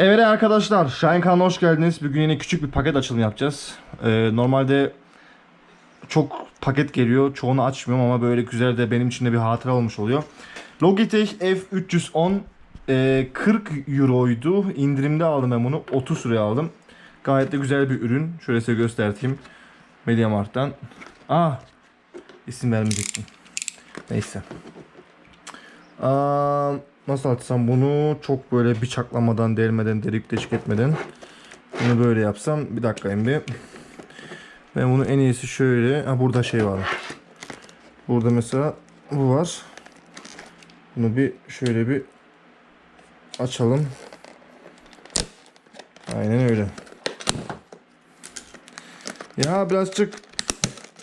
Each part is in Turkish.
Evet arkadaşlar, Şahin kanalına hoş geldiniz. Bugün yine küçük bir paket açılımı yapacağız. Ee, normalde çok paket geliyor. Çoğunu açmıyorum ama böyle güzel de benim için de bir hatıra olmuş oluyor. Logitech F310 e, 40 euroydu. İndirimde aldım ben bunu. 30 liraya aldım. Gayet de güzel bir ürün. Şöyle size göstereyim. Mediamarkt'tan. Aa, isim vermeyecektim. Neyse. Aa, nasıl açsam bunu çok böyle bıçaklamadan, delmeden, delik deşik etmeden bunu böyle yapsam bir dakika bir. Ben bunu en iyisi şöyle. Ha burada şey var. Burada mesela bu var. Bunu bir şöyle bir açalım. Aynen öyle. Ya birazcık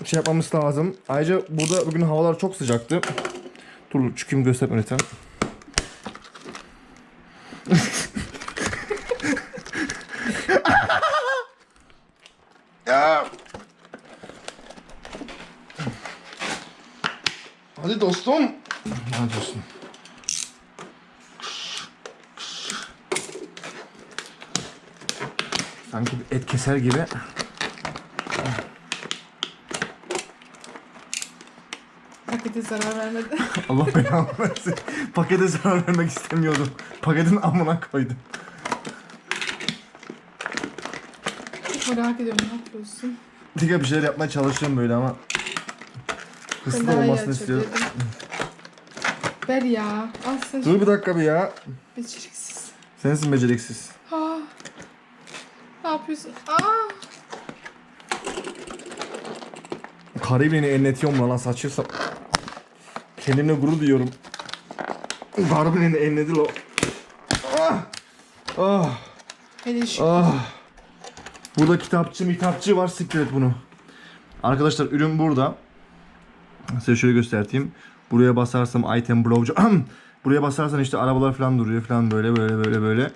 şey yapmamız lazım. Ayrıca burada bugün havalar çok sıcaktı. Dur çıkayım gösterme lütfen. Hadi dostum. Hadi dostum. Sanki bir et keser gibi. Pakete zarar vermedi. Allah belanı versin. Pakete zarar vermek istemiyordum. Paketin amına koydum. Çok merak ediyorum ne yapıyorsun? Diga bir şeyler yapmaya çalışıyorum böyle ama hızlı daha iyi olmasını istiyorum. açabilirdim. Ver ya. Al sen Dur bir dakika bir ya. beceriksiz. Sensin beceriksiz. Aa. Ne yapıyorsun? Aa. Karıyı beni ennetiyorum lan lan saçıyorsam. Kendimle gurur duyuyorum. Karı beni ennedi lo. Ah. Ah. Hele şu. Ah. Burada kitapçı mitapçı var siktir et bunu. Arkadaşlar ürün burada. Size şöyle göstereyim. Buraya basarsam item browser. Buraya basarsan işte arabalar falan duruyor falan böyle böyle böyle böyle.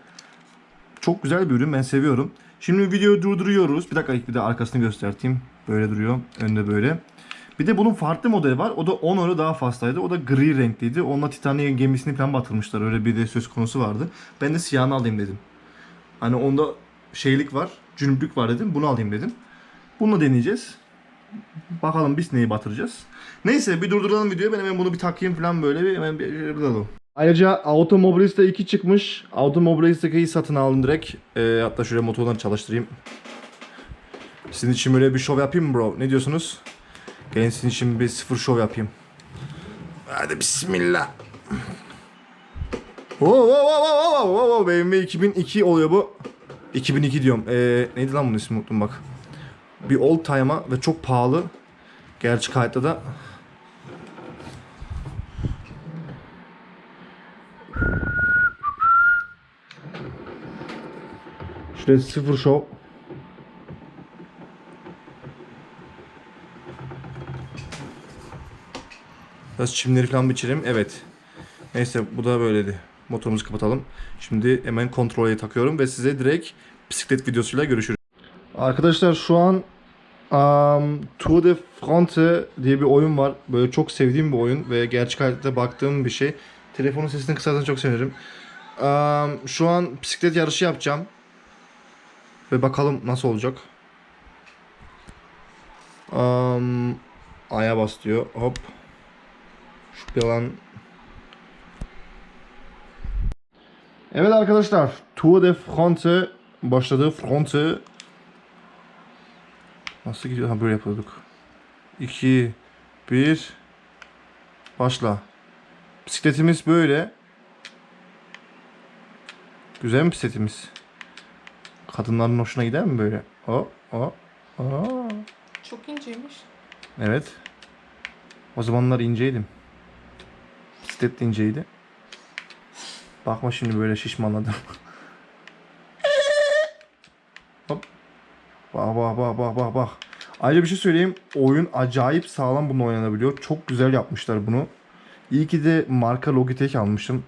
Çok güzel bir ürün ben seviyorum. Şimdi videoyu durduruyoruz. Bir dakika bir de arkasını göstereyim. Böyle duruyor. Önde böyle. Bir de bunun farklı modeli var. O da 10 euro daha fazlaydı. O da gri renkliydi. Onunla Titanic gemisini falan batırmışlar. Öyle bir de söz konusu vardı. Ben de siyahını alayım dedim. Hani onda şeylik var, cünüplük var dedim. Bunu alayım dedim. Bunu deneyeceğiz. Bakalım biz neyi batıracağız. Neyse bir durduralım videoyu. Ben hemen bunu bir takayım falan böyle bir hemen bir bulalım. Ayrıca Automobilista 2 çıkmış. Automobilista 2'yi satın aldım direkt. Ee, hatta şöyle motordan çalıştırayım. Sizin için böyle bir şov yapayım mı bro? Ne diyorsunuz? Gelin sizin için bir sıfır şov yapayım. Hadi bismillah. Oo, oo, oo, oo, oo, oo, oo, BMW 2002 oluyor bu. 2002 diyorum. Ee, neydi lan bunun ismi unuttum bak. Bir old time'a ve çok pahalı. Gerçi kayıtta da Şuraya sıfır show. Biraz çimleri falan biçelim. Evet. Neyse bu da böyleydi. Motorumuzu kapatalım. Şimdi hemen kontrole takıyorum ve size direkt bisiklet videosuyla görüşürüz. Arkadaşlar şu an um, Tour de France diye bir oyun var. Böyle çok sevdiğim bir oyun ve gerçek hayatta baktığım bir şey. Telefonun sesini kısarsan çok sevinirim. Um, şu an bisiklet yarışı yapacağım. Ve bakalım nasıl olacak. Um, A'ya bas diyor. Hop. Şu plan Evet arkadaşlar, Tour de France başladı. France Nasıl gidiyor? Ha böyle yapıyorduk. 2 1 Başla. Bisikletimiz böyle. Güzel mi bisikletimiz? Kadınların hoşuna gider mi böyle? O, o, o. Çok inceymiş. Evet. O zamanlar inceydim. Bisiklet de inceydi. Bakma şimdi böyle şişmanladım. Hop. Bak bak bak bak bak bak. Ayrıca bir şey söyleyeyim. Oyun acayip sağlam bunu oynanabiliyor. Çok güzel yapmışlar bunu. İyi ki de marka Logitech almışım.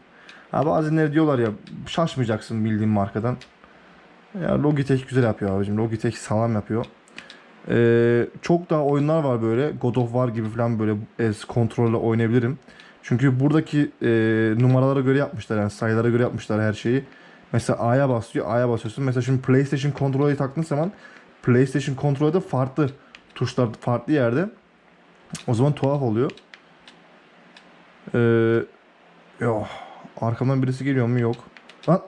Ha bazenleri diyorlar ya şaşmayacaksın bildiğin markadan. Ya Logitech güzel yapıyor abicim. Logitech sağlam yapıyor. Ee, çok daha oyunlar var böyle. God of War gibi falan böyle es kontrolle oynayabilirim. Çünkü buradaki e, numaralara göre yapmışlar yani sayılara göre yapmışlar her şeyi. Mesela A'ya basıyor, A'ya basıyorsun. Mesela şimdi PlayStation kontrolü taktığın zaman PlayStation kontrolde farklı tuşlar farklı yerde. O zaman tuhaf oluyor. Ee, yo, arkamdan birisi geliyor mu? Yok. Lan.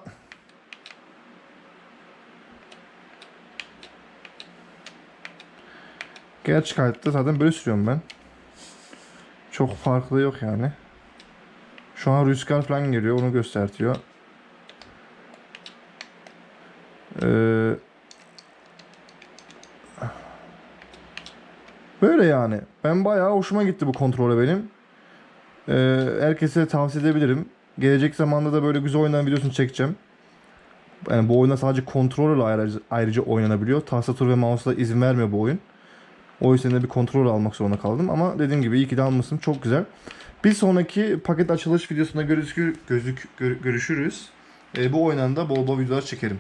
Gerçek hayatta zaten böyle sürüyorum ben. Çok farklı yok yani. Şu an rüzgar falan geliyor. Onu göstertiyor. Ee, böyle yani. Ben bayağı hoşuma gitti bu kontrole benim. Ee, herkese tavsiye edebilirim. Gelecek zamanda da böyle güzel oynanan videosunu çekeceğim. Yani bu oyunda sadece kontrolörle ayrıca, ayrıca oynanabiliyor. Tastatur ve mouse'la izin vermiyor bu oyun. O yüzden de bir kontrol almak zorunda kaldım. Ama dediğim gibi iyi ki de almışsın. Çok güzel. Bir sonraki paket açılış videosunda görüşür, gözük, gör- görüşürüz. Ee, bu oyundan da bol bol videolar çekerim.